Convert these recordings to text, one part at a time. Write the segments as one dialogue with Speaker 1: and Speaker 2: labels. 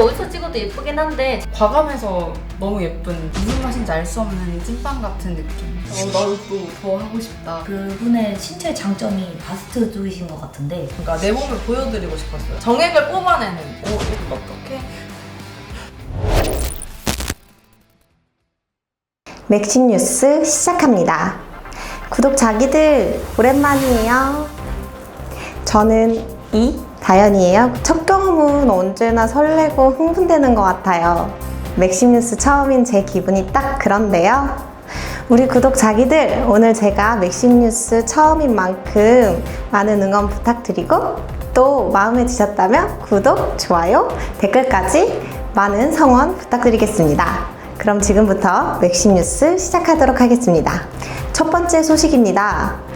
Speaker 1: 이거 어디서 찍어도 예쁘긴 한데
Speaker 2: 과감해서 너무 예쁜 무슨 맛인지 알 수 없는 찐빵 같은 느낌. 어, 나도 또더 하고 싶다.
Speaker 3: 그분의 신체 장점이 바스트 쪽이신 것 같은데
Speaker 2: 그러니까 내 몸을 보여드리고 싶었어요. 정액을 뽑아내는. 오, 이거 어떡해?
Speaker 4: 맥심 뉴스 시작합니다. 구독 자기들 오랜만이에요. 저는 이 다연이에요. 첫 경험은 언제나 설레고 흥분되는 것 같아요. 맥심 뉴스 처음인 제 기분이 딱 그런데요. 우리 구독 자기들 오늘 제가 맥심 뉴스 처음인 만큼 많은 응원 부탁드리고 또 마음에 드셨다면 구독, 좋아요, 댓글까지 많은 성원 부탁드리겠습니다. 그럼 지금부터 맥심 뉴스 시작하도록 하겠습니다. 첫 번째 소식입니다.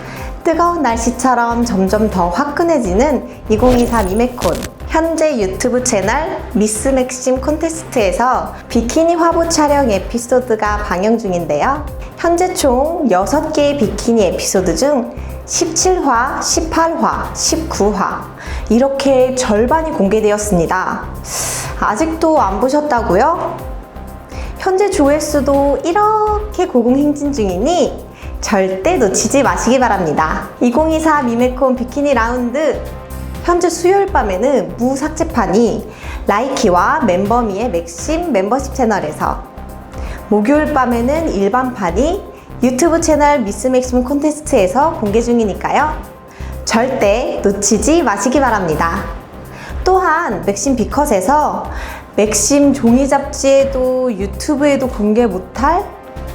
Speaker 4: 뜨거운 날씨처럼 점점 더 화끈해지는 2024 미메콘. 현재 유튜브 채널 미스 맥심 콘테스트에서 비키니 화보 촬영 에피소드가 방영 중인데요. 현재 총 6개의 비키니 에피소드 중 17화, 18화, 19화 이렇게 절반이 공개되었습니다. 아직도 안 보셨다고요? 현재 조회수도 이렇게 고공행진 중이니 절대 놓치지 마시기 바랍니다. 2024 미메콘 비키니 라운드 현재 수요일 밤에는 무삭제판이 라이키와 멤버미의 맥심 멤버십 채널에서 목요일 밤에는 일반판이 유튜브 채널 미스 맥심 콘테스트에서 공개 중이니까요. 절대 놓치지 마시기 바랍니다. 또한 맥심 비컷에서 맥심 종이 잡지에도 유튜브에도 공개 못할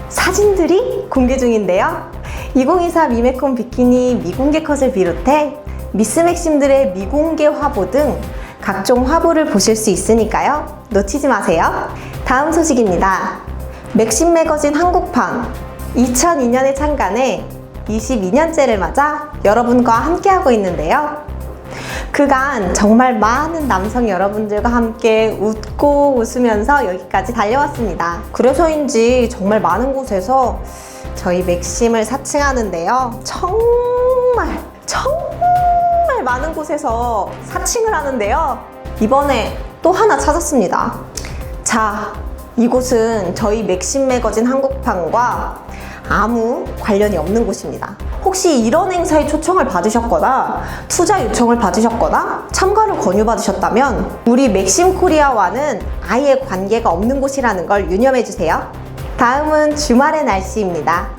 Speaker 4: 사진들이 공개 중인데요. 2024 미메콘 비키니 미공개 컷을 비롯해 미스 맥심들의 미공개 화보 등 각종 화보를 보실 수 있으니까요. 놓치지 마세요. 다음 소식입니다. 맥심 매거진 한국판 2002년에 창간해 22년째를 맞아 여러분과 함께하고 있는데요. 그간 정말 많은 남성 여러분들과 함께 웃고 웃으면서 여기까지 달려왔습니다. 그래서인지 정말 많은 곳에서 저희 맥심을 사칭하는데요. 정말, 정말 많은 곳에서 사칭을 하는데요. 이번에 또 하나 찾았습니다. 자, 이곳은 저희 맥심 매거진 한국판과 아무 관련이 없는 곳입니다. 혹시 이런 행사에 초청을 받으셨거나 투자 요청을 받으셨거나 참가를 권유받으셨다면 우리 맥심 코리아와는 아예 관계가 없는 곳이라는 걸 유념해 주세요. 다음은 주말의 날씨입니다.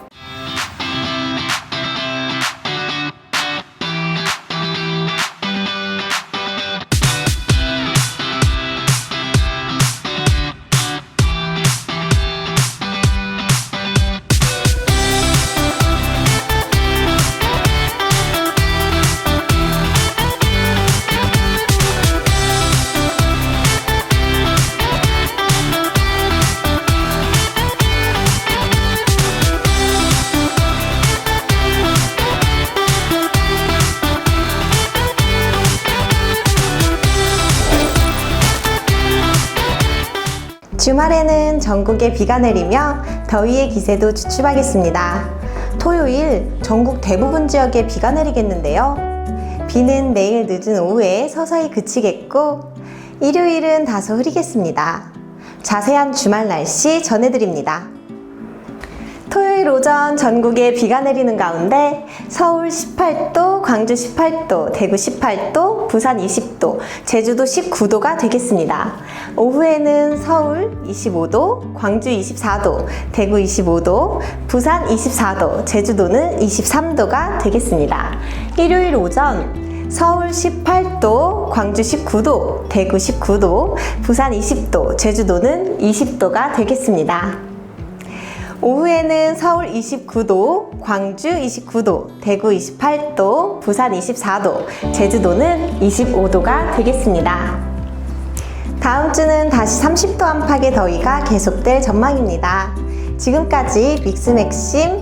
Speaker 4: 주말에는 전국에 비가 내리며 더위의 기세도 주춤하겠습니다. 토요일 전국 대부분 지역에 비가 내리겠는데요. 비는 내일 늦은 오후에 서서히 그치겠고, 일요일은 다소 흐리겠습니다. 자세한 주말 날씨 전해드립니다. 토요일 오전 전국에 비가 내리는 가운데 서울 18도, 광주 18도, 대구 18도, 부산 20도, 제주도 19도가 되겠습니다. 오후에는 서울 25도, 광주 24도, 대구 25도, 부산 24도, 제주도는 23도가 되겠습니다. 일요일 오전 서울 18도, 광주 19도, 대구 19도, 부산 20도, 제주도는 20도가 되겠습니다. 오후에는 서울 29도, 광주 29도, 대구 28도, 부산 24도, 제주도는 25도가 되겠습니다. 다음 주는 다시 30도 안팎의 더위가 계속될 전망입니다. 지금까지 믹스맥심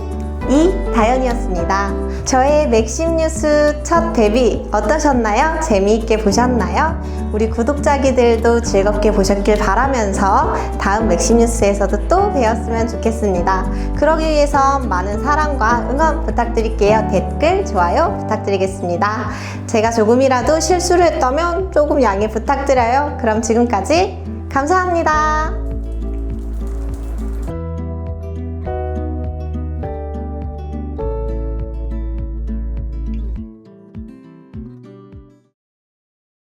Speaker 4: 이다연이었습니다. 저의 맥심 뉴스 첫 데뷔 어떠셨나요? 재미있게 보셨나요? 우리 구독자기들도 즐겁게 보셨길 바라면서 다음 맥심 뉴스에서도 또 뵈었으면 좋겠습니다. 그러기 위해서 많은 사랑과 응원 부탁드릴게요. 댓글, 좋아요 부탁드리겠습니다. 제가 조금이라도 실수를 했다면 조금 양해 부탁드려요. 그럼 지금까지 감사합니다.